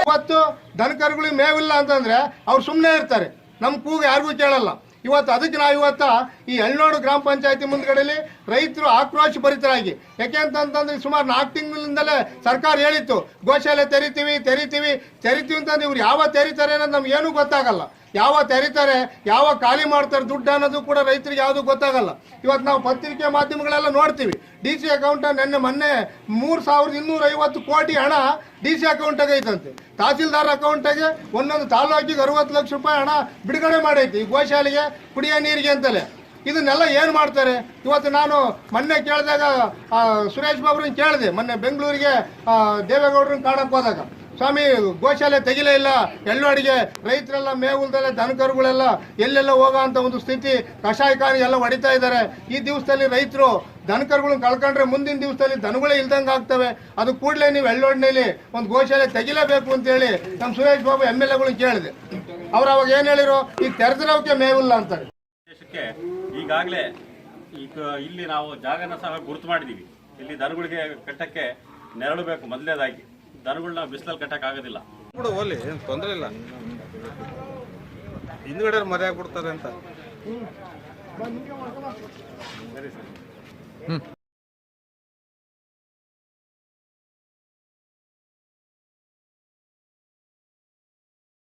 ಇವತ್ತು ದನಕರುಗಳಿಗೆ ಮೇವಿಲ್ಲ ಅಂತಂದ್ರೆ ಅವ್ರು ಸುಮ್ಮನೆ ಇರ್ತಾರೆ. ನಮ್ಮ ಕೂಗು ಯಾರಿಗೂ ಕೇಳಲ್ಲ. ಇವತ್ತು ಅದಕ್ಕೆ ನಾವು ಇವತ್ತ ಈ ಎಳ್ನೋಡು ಗ್ರಾಮ ಪಂಚಾಯತಿ ಮುಂದ್ಗಡೆಯಲ್ಲಿ ರೈತರು ಆಕ್ರೋಶ ಭರಿತರಾಗಿ. ಯಾಕೆ ಅಂತಂತಂದ್ರೆ ಸುಮಾರು ನಾಲ್ಕು ತಿಂಗಳಿಂದಲೇ ಸರ್ಕಾರ ಹೇಳಿತ್ತು, ಗೋಶಾಲೆ ತೆರಿತೀವಿ ತೆರಿತೀವಿ ತೆರಿತೀವಿ ಅಂತಂದ್ರೆ ಇವ್ರು ಯಾವ ತೆರಿತಾರೆ ಅನ್ನೋದು ನಮ್ಗೆ ಏನೂ ಗೊತ್ತಾಗಲ್ಲ. ಯಾವ ತೆರಿತಾರೆ, ಯಾವ ಖಾಲಿ ಮಾಡ್ತಾರೆ ದುಡ್ಡು ಅನ್ನೋದು ಕೂಡ ರೈತರಿಗೆ ಯಾವುದು ಗೊತ್ತಾಗಲ್ಲ. ಇವತ್ತು ನಾವು ಪತ್ರಿಕೆ ಮಾಧ್ಯಮಗಳೆಲ್ಲ ನೋಡ್ತೀವಿ. ಡಿ ಸಿ ಅಕೌಂಟ್ ನೆನ್ನೆ ಮೊನ್ನೆ ಮೂರು ಸಾವಿರದ ಇನ್ನೂರ ಐವತ್ತು ಕೋಟಿ ಹಣ ಡಿ ಸಿ ಅಕೌಂಟಾಗೆ ಐತಂತೆ. ತಹಸೀಲ್ದಾರ್ ಅಕೌಂಟಾಗೆ ಒಂದೊಂದು ತಾಲೂಕಿಗೆ ಅರವತ್ತು ಲಕ್ಷ ರೂಪಾಯಿ ಹಣ ಬಿಡುಗಡೆ ಮಾಡೈತಿ ಗೋಶಾಲೆಗೆ, ಕುಡಿಯೋ ನೀರಿಗೆ ಅಂತಲೇ. ಇದನ್ನೆಲ್ಲ ಏನು ಮಾಡ್ತಾರೆ? ಇವತ್ತು ನಾನು ಮೊನ್ನೆ ಕೇಳಿದಾಗ ಸುರೇಶ್ ಬಾಬ್ರನ್ನ ಕೇಳಿದೆ, ಮೊನ್ನೆ ಬೆಂಗಳೂರಿಗೆ ದೇವೇಗೌಡರನ್ನ ಕಾಣಕ್ಕೆ ಹೋದಾಗ. ಸ್ವಾಮಿ, ಗೋಶಾಲೆ ತೆಗಿಲೇ ಇಲ್ಲ. ಎಳ್ಳೋಡಿಗೆ ರೈತರೆಲ್ಲ ಮೇಗುಲ್ದಲ್ಲೇ ದನಕರುಗಳೆಲ್ಲ ಎಲ್ಲೆಲ್ಲ ಹೋಗೋ ಅಂತ ಒಂದು ಸ್ಥಿತಿ. ಕಷಾಯಕಾರಿ ಎಲ್ಲ ಹೊಡಿತಾ ಇದ್ದಾರೆ. ಈ ದಿವಸದಲ್ಲಿ ರೈತರು ದನಕರುಗಳನ್ನ ಕಳ್ಕೊಂಡ್ರೆ ಮುಂದಿನ ದಿವಸದಲ್ಲಿ ದನಗಳೇ ಇಲ್ದಂಗೆ ಆಗ್ತವೆ. ಅದು ಕೂಡಲೇ ನೀವು ಎಳ್ಳೋಡ್ನಲ್ಲಿ ಒಂದು ಗೋಶಾಲೆ ತೆಗಿಲೇಬೇಕು ಅಂತೇಳಿ ನಮ್ಮ ಸುರೇಶ್ ಬಾಬು ಎಂ ಎಲ್ ಎಗಳನ್ನ ಕೇಳಿದೆ. ಅವ್ರು ಅವಾಗ ಏನು ಹೇಳಿರು ಈಗ ತೆರೆದಿರೋಕೆ ಮೇವಿಲ್ಲ ಅಂತಾರೆ. ದೇಶಕ್ಕೆ ಈಗಾಗಲೇ ಈಗ ಇಲ್ಲಿ ನಾವು ಜಾಗನ ಸಹ ಗುರುತು ಮಾಡಿದೀವಿ. ಇಲ್ಲಿ ದನಗಳಿಗೆ ಕಟ್ಟಕ್ಕೆ ನೆರಳು ಬೇಕು ಮೊದಲನೇದಾಗಿ ದನಗಳನ್ನ ಬಿಸಿಲಲ್ಲಿ ಕಟ್ಟಕ್ಕೆ ಆಗೋದಿಲ್ಲ. ಬಿಡು ಹೋಲಿ ಏನು ತೊಂದರೆ ಇಲ್ಲ. ಹಿಂದ್ಗಡೆ ಮರೆ ಆಗ್ಬಿಡ್ತಾರೆ ಅಂತ.